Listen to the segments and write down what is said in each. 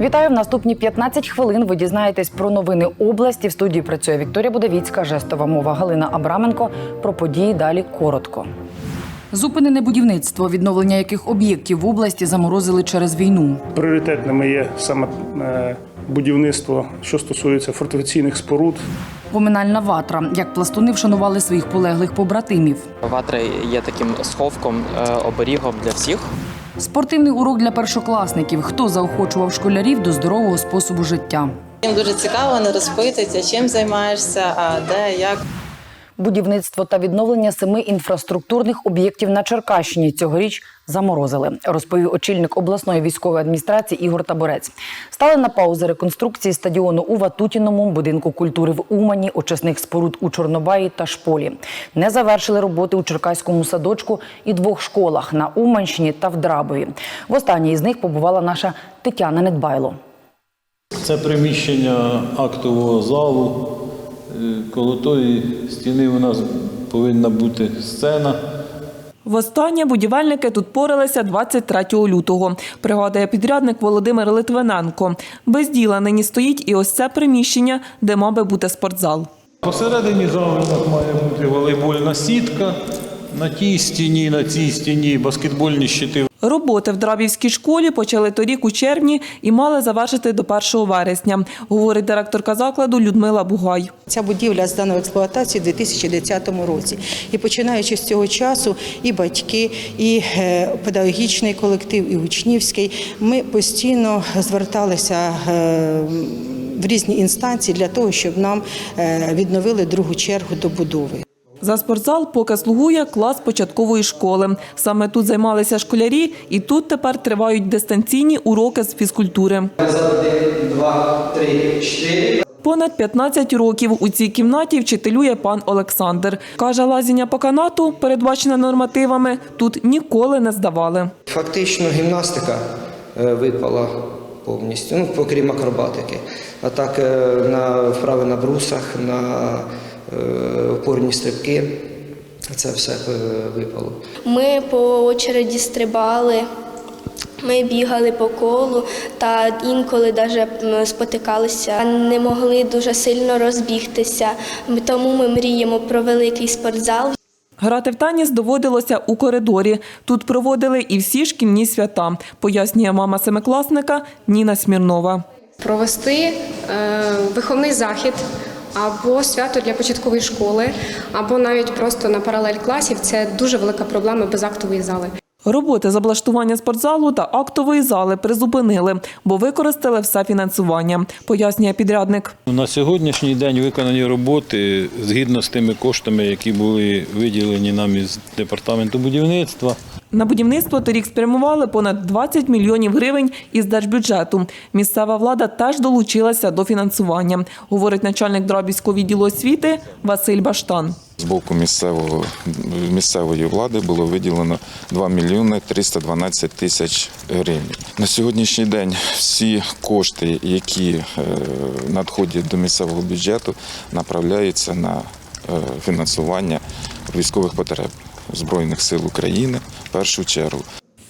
Вітаю в наступні 15 хвилин. Ви дізнаєтесь про новини області. В студії працює Вікторія Будавіцька, жестова мова Галина Абраменко. Про події далі коротко. Зупинене будівництво, відновлення яких об'єктів в області заморозили через війну. Пріоритетними є саме е, будівництво, що стосується фортифікаційних споруд. Поминальна ватра, як пластуни вшанували своїх полеглих побратимів. Ватра є таким сховком, е, оберігом для всіх. Спортивний урок для першокласників. Хто заохочував школярів до здорового способу життя? Їм дуже цікаво, вони розпитуються, чим займаєшся, а де, як. Будівництво та відновлення семи інфраструктурних об'єктів на Черкащині цьогоріч заморозили, розповів очільник обласної військової адміністрації Ігор Таборець. Стали на паузу реконструкції стадіону у Ватутіному, будинку культури в Умані, очисних споруд у Чорнобаї та Шполі. Не завершили роботи у Черкаському садочку і двох школах на Уманщині та в Драбові. В останній із них побувала наша Тетяна Недбайло. Це приміщення актового залу. Е, Коло тої стіни у нас повинна бути сцена. Востаннє будівельники тут поралися 23 лютого, пригадує підрядник Володимир Литвиненко. Без діла нині стоїть і ось це приміщення, де мав би бути спортзал. Посередині залу має бути волейбольна сітка. На тій стіні, на цій стіні баскетбольні щити. Роботи в Драбівській школі почали торік у червні і мали завершити до 1 вересня, говорить директорка закладу Людмила Бугай. Ця будівля здана в експлуатацію у 2010 році. І починаючи з цього часу, і батьки, і е, педагогічний колектив, і учнівський, ми постійно зверталися е, в різні інстанції для того, щоб нам е, відновили другу чергу добудови. За спортзал поки слугує клас початкової школи. Саме тут займалися школярі, і тут тепер тривають дистанційні уроки з фізкультури. Понад 15 років у цій кімнаті вчителює пан Олександр. Каже, лазіння по канату, передбачене нормативами, тут ніколи не здавали. Фактично гімнастика е, випала повністю, ну, окрім акробатики. А так е, на вправи на брусах, на опорні стрибки, це все е, випало. Ми по очереді стрибали, ми бігали по колу та інколи навіть спотикалися. Не могли дуже сильно розбігтися, тому ми мріємо про великий спортзал. Грати в теніс доводилося у коридорі. Тут проводили і всі шкільні свята, пояснює мама семикласника Ніна Смірнова. провести е, виховний захід або свято для початкової школи, або навіть просто на паралель класів. Це дуже велика проблема без актової зали. Роботи з облаштування спортзалу та актової зали призупинили, бо використали все фінансування, пояснює підрядник. На сьогоднішній день виконані роботи згідно з тими коштами, які були виділені нам із департаменту будівництва. На будівництво торік спрямували понад 20 мільйонів гривень із держбюджету. Місцева влада теж долучилася до фінансування, говорить начальник Драбівського відділу освіти Василь Баштан. З боку місцевого, місцевої влади було виділено 2 мільйони 312 тисяч гривень. На сьогоднішній день всі кошти, які е, надходять до місцевого бюджету, направляються на е, фінансування військових потреб Збройних сил України першу чергу.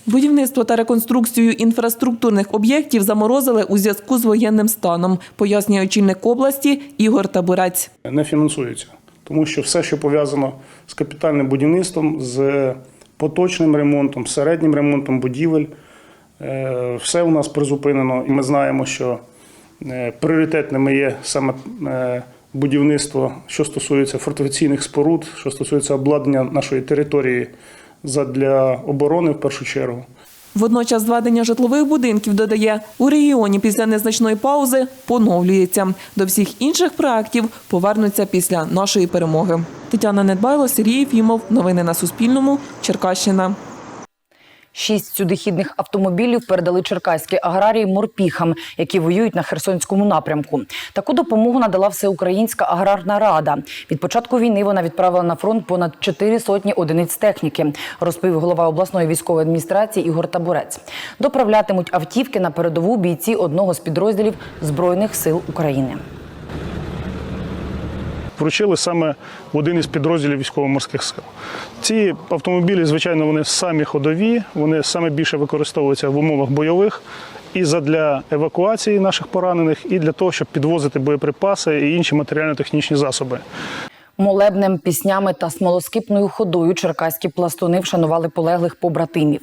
Будівництво та реконструкцію інфраструктурних об'єктів заморозили у зв'язку з воєнним станом, пояснює очільник області Ігор Табурець. не фінансується. Тому що все, що пов'язано з капітальним будівництвом, з поточним ремонтом, середнім ремонтом будівель, е, все у нас призупинено. І ми знаємо, що е, пріоритетними є саме е, будівництво, що стосується фортифікаційних споруд, що стосується обладнання нашої території для оборони в першу чергу. Водночас зведення житлових будинків, додає, у регіоні після незначної паузи поновлюється. До всіх інших проєктів повернуться після нашої перемоги. Тетяна Недбайло, Сергій Фімов. Новини на Суспільному. Черкащина. Шість сюдихідних автомобілів передали черкаські аграрії морпіхам, які воюють на Херсонському напрямку. Таку допомогу надала Всеукраїнська аграрна рада. Від початку війни вона відправила на фронт понад чотири сотні одиниць техніки, розповів голова обласної військової адміністрації Ігор Табурець. Доправлятимуть автівки на передову бійці одного з підрозділів Збройних сил України. Вручили саме в один із підрозділів військово-морських сил. Ці автомобілі, звичайно, вони самі ходові, вони саме більше використовуються в умовах бойових і задля евакуації наших поранених, і для того, щоб підвозити боєприпаси і інші матеріально-технічні засоби. Молебнем, піснями та смолоскипною ходою черкаські пластуни вшанували полеглих побратимів.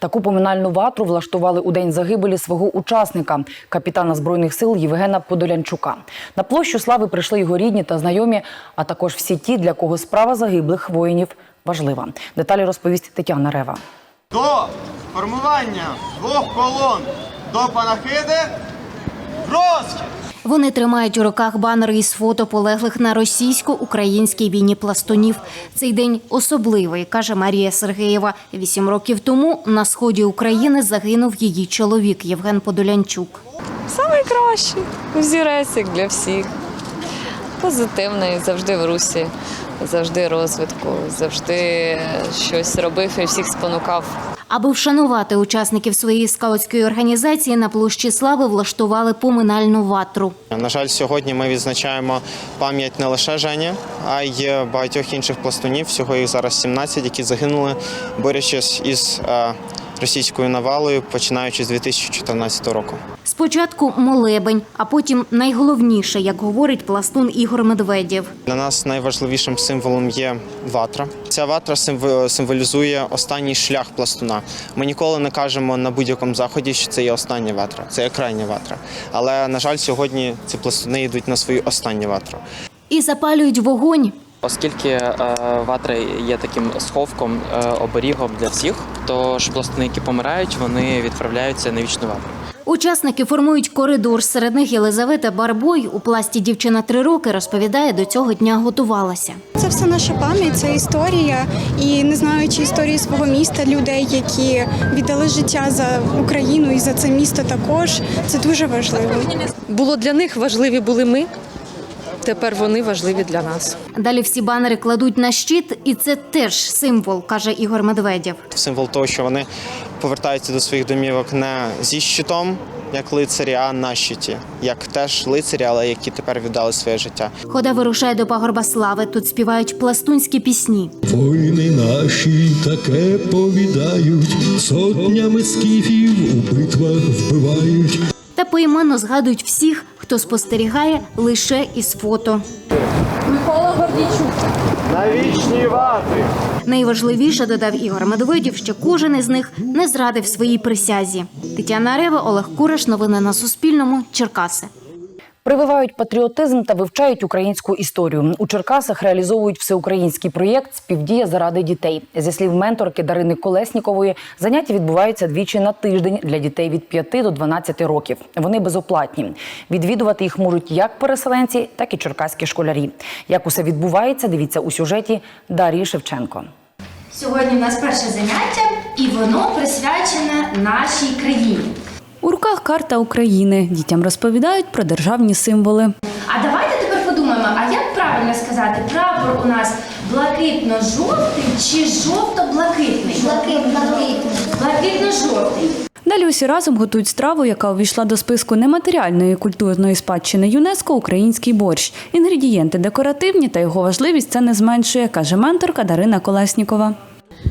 Таку поминальну ватру влаштували у день загибелі свого учасника, капітана збройних сил Євгена Подолянчука. На площу слави прийшли його рідні та знайомі, а також всі ті, для кого справа загиблих воїнів важлива. Деталі розповість Тетяна Рева. До формування двох колон до панахиди розкіш! Вони тримають у руках банери із фото полеглих на російсько-українській війні пластунів. Цей день особливий, каже Марія Сергеєва. Вісім років тому на сході України загинув її чоловік Євген Подолянчук. Найкращий взірець для всіх. Позитивний, завжди в русі, завжди розвитку, завжди щось робив і всіх спонукав. Аби вшанувати учасників своєї скаутської організації на площі слави влаштували поминальну ватру. На жаль, сьогодні ми відзначаємо пам'ять не лише Жені, а й багатьох інших пластунів. Всього їх зараз 17, які загинули, борючись із е, російською навалою, починаючи з 2014 року. Спочатку молебень, а потім найголовніше, як говорить пластун Ігор Медведєв. Для нас найважливішим символом є ватра. Ця ватра символ- символізує останній шлях пластуна. Ми ніколи не кажемо на будь-якому заході, що це є остання ватра, це є крайня ватра. Але на жаль, сьогодні ці пластуни йдуть на свою останню ватру. І запалюють вогонь. Оскільки е, ватра є таким сховком, е, оберігом для всіх, то ж пластуни, які помирають, вони відправляються на вічну ватру. Учасники формують коридор. Серед них Єлизавета Барбой у пласті дівчина три роки розповідає, до цього дня готувалася. Це все наша пам'ять, це історія. І не знаючи історії свого міста, людей, які віддали життя за Україну і за це місто також. Це дуже важливо. Було для них важливі були ми. Тепер вони важливі для нас. Далі всі банери кладуть на щит, і це теж символ, каже Ігор Медведєв. Символ того, що вони повертаються до своїх домівок не зі щитом, як лицарі, а на щиті, як теж лицарі, але які тепер віддали своє життя. Хода вирушає до пагорба слави. Тут співають пластунські пісні. Воїни наші таке повідають, сотнями скіфів у битвах вбивають. Та поіменно згадують всіх, хто спостерігає лише із фото. Микола Гордійчук. На ватрі! Найважливіше додав Ігор Медведів, що кожен із них не зрадив своїй присязі. Тетяна Рева, Олег Куриш. Новини на Суспільному. Черкаси. Прививають патріотизм та вивчають українську історію. У Черкасах реалізовують всеукраїнський проєкт Співдія заради дітей. Зі слів менторки Дарини Колеснікової, заняття відбуваються двічі на тиждень для дітей від 5 до 12 років. Вони безоплатні. Відвідувати їх можуть як переселенці, так і черкаські школярі. Як усе відбувається, дивіться у сюжеті Дарії Шевченко. Сьогодні у нас перше заняття, і воно присвячене нашій країні. У руках карта України. Дітям розповідають про державні символи. А давайте тепер подумаємо, а як правильно сказати, прапор у нас блакитно-жовтий чи жовто-блакитний? Блакитно-блакитний. Блакитно-жовтий. Далі усі разом готують страву, яка увійшла до списку нематеріальної культурної спадщини ЮНЕСКО Український борщ. Інгредієнти декоративні та його важливість це не зменшує, каже менторка Дарина Колеснікова.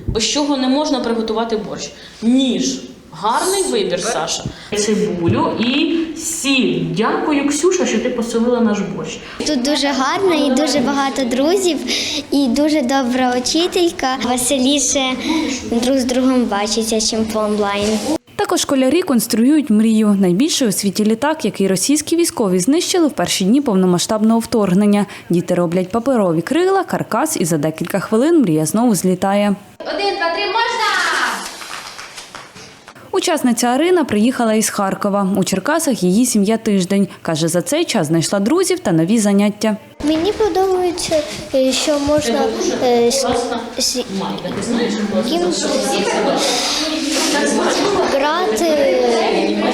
Без чого не можна приготувати борщ? Ніж. Гарний вибір, Саша. Цибулю і сіль. Дякую, Ксюша, що ти поселила наш борщ. Тут дуже гарно і дуже багато друзів, і дуже добра учителька. Веселіше друг з другом бачиться, чим по онлайн. Також школярі конструюють мрію найбільший у світі літак, який російські військові знищили в перші дні повномасштабного вторгнення. Діти роблять паперові крила, каркас, і за декілька хвилин мрія знову злітає. Один, два, три, можна! Учасниця Арина приїхала із Харкова. У Черкасах її сім'я тиждень. Каже, за цей час знайшла друзів та нові заняття. Мені подобається, е, що можна з с- с- грати,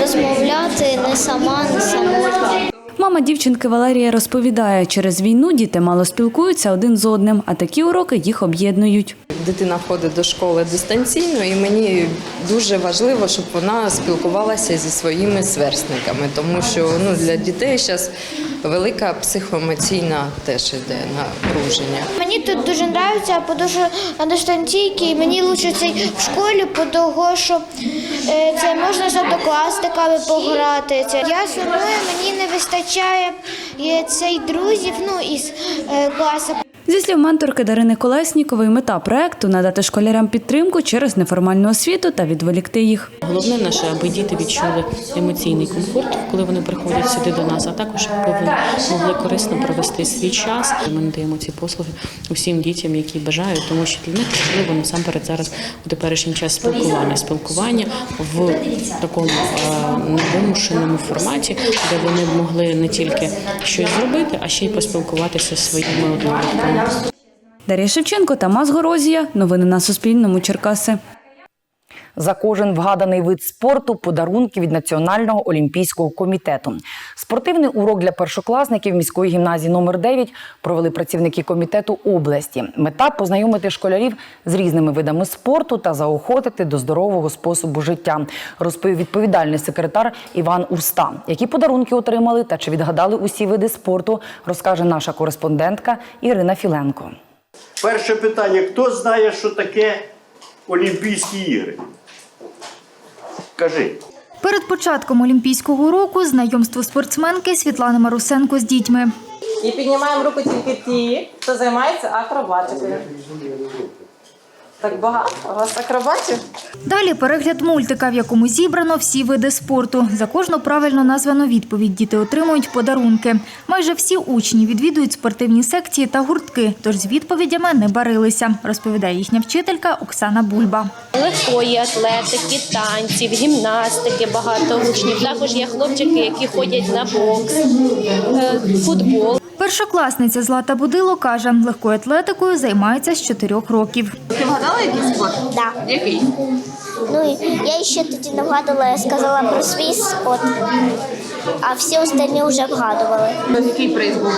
розмовляти не сама, не самотня. Мама дівчинки Валерія розповідає, через війну діти мало спілкуються один з одним, а такі уроки їх об'єднують. Дитина ходить до школи дистанційно, і мені дуже важливо, щоб вона спілкувалася зі своїми сверстниками, тому що ну, для дітей зараз велика психоемоційна теж іде напруження. Мені тут дуже подобається, бо що на дистанційці мені краще цей в школі, тому що е, це можна з однокласниками пограти. Я сумую, мені не вистачає е, цей друзів ну, із е, класу. Зі слів менторки Дарини Колеснікової, мета проекту надати школярам підтримку через неформальну освіту та відволікти їх. Головне наше, аби діти відчули емоційний комфорт, коли вони приходять сюди до нас, а також аби вони могли корисно провести свій час. Ми надаємо ці послуги усім дітям, які бажають, тому що для них важливо насамперед зараз у теперішній час спілкування, спілкування в такому невимушеному форматі, де вони могли не тільки щось зробити, а ще й поспілкуватися зі своїми однолітками. Дар'я Шевченко, Тамас Горозія. Новини на Суспільному. Черкаси. За кожен вгаданий вид спорту подарунки від Національного олімпійського комітету. Спортивний урок для першокласників міської гімназії номер 9 провели працівники комітету області. Мета познайомити школярів з різними видами спорту та заохотити до здорового способу життя. Розповів відповідальний секретар Іван Урста. Які подарунки отримали та чи відгадали усі види спорту, розкаже наша кореспондентка Ірина Філенко. Перше питання: хто знає, що таке Олімпійські ігри? Кажи. Перед початком олімпійського року знайомство спортсменки Світлани Марусенко з дітьми. І піднімаємо руку тільки ті, хто займається акробатикою. Так багато у вас акробатів? Далі перегляд мультика, в якому зібрано всі види спорту. За кожну правильно названу відповідь діти отримують подарунки. Майже всі учні відвідують спортивні секції та гуртки, тож з відповідями не барилися, розповідає їхня вчителька Оксана Бульба. легкої атлетики, танців, гімнастики багато учнів. Також є хлопчики, які ходять на бокс, е, футбол. Першокласниця Злата Будило каже, легкою атлетикою займається з чотирьох років. Ти вгадала якийсь спорт? Да. Який? Ну, я ще тоді не вгадала, я сказала про свій спорт, а всі остальні вже вгадували. Який приз був?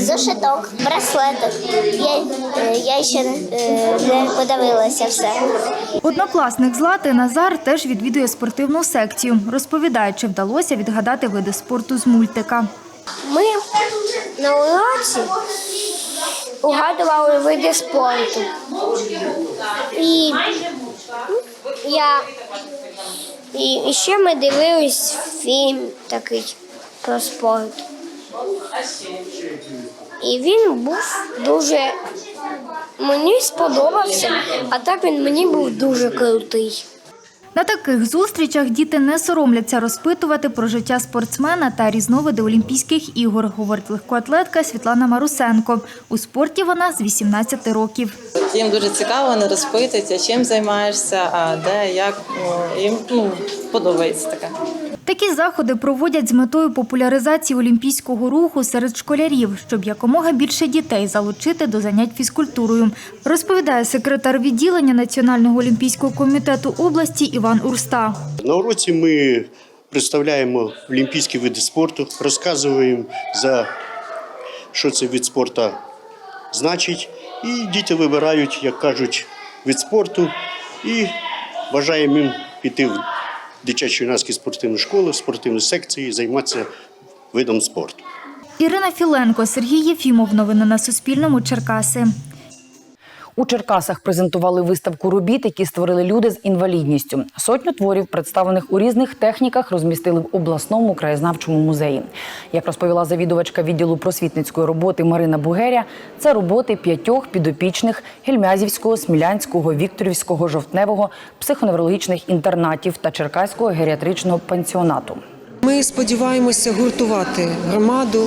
Зошиток, браслетик. Я, я ще е, не подивилася все. Однокласник Злати Назар теж відвідує спортивну секцію. Розповідає, чи вдалося відгадати види спорту з мультика. Ми на уроці угадували види спорту. І я і, ще ми дивились фільм такий про спорт. І він був дуже мені сподобався, а так він мені був дуже крутий. На таких зустрічах діти не соромляться розпитувати про життя спортсмена та різновиди Олімпійських ігор, говорить легкоатлетка Світлана Марусенко. У спорті вона з 18 років. Їм дуже цікаво, вони розпитують, чим займаєшся, а де, як. Ну, їм ну, подобається таке. Такі заходи проводять з метою популяризації олімпійського руху серед школярів, щоб якомога більше дітей залучити до занять фізкультурою, розповідає секретар відділення Національного олімпійського комітету області Іван Урста. На уроці ми представляємо олімпійські види спорту, розказуємо за що цей вид спорту значить. І діти вибирають, як кажуть, вид спорту і бажаємо їм піти в дитячу юнацьку спортивну школу, в спортивну займатися видом спорту. Ірина Філенко, Сергій Єфімов. Новини на Суспільному. Черкаси. У Черкасах презентували виставку робіт, які створили люди з інвалідністю. Сотню творів, представлених у різних техніках, розмістили в обласному краєзнавчому музеї. Як розповіла завідувачка відділу просвітницької роботи Марина Бугеря, це роботи п'ятьох підопічних Гельмязівського, Смілянського, Вікторівського, Жовтневого, психоневрологічних інтернатів та Черкаського геріатричного пансіонату. Ми сподіваємося гуртувати громаду,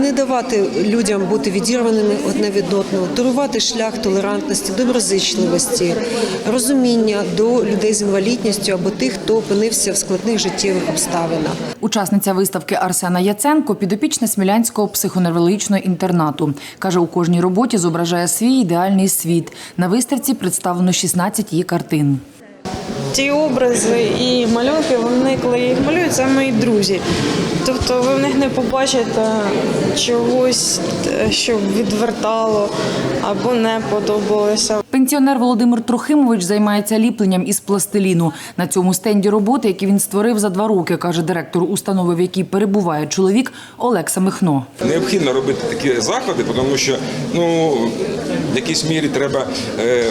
не давати людям бути відірваними одне від одного, дарувати шлях толерантності, доброзичливості, розуміння до людей з інвалідністю або тих, хто опинився в складних життєвих обставинах. Учасниця виставки Арсена Яценко підопічна Смілянського психоневрологічного інтернату. Каже, у кожній роботі зображає свій ідеальний світ. На виставці представлено 16 її картин. Ті образи і малюнки, вони, коли їх малюю, це мої друзі. Тобто ви в них не побачите чогось, е, що відвертало або не подобалося. Пенсіонер Володимир Трохимович займається ліпленням із пластиліну. На цьому стенді роботи, які він створив за два роки, каже директор установи, в якій перебуває чоловік Олекса Михно. Необхідно робити такі заходи, тому що ну в якійсь мірі треба е,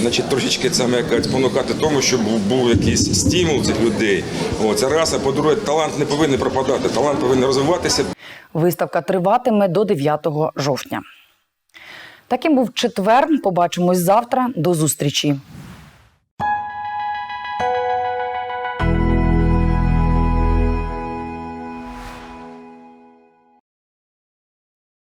значить, трошечки саме як спонукати тому, щоб був якийсь стимул цих людей. О, це раз, а по-друге, талант не повинен пропадати, талант повинен розвиватися. Виставка триватиме до 9 жовтня. Таким був четвер. Побачимось завтра. До зустрічі.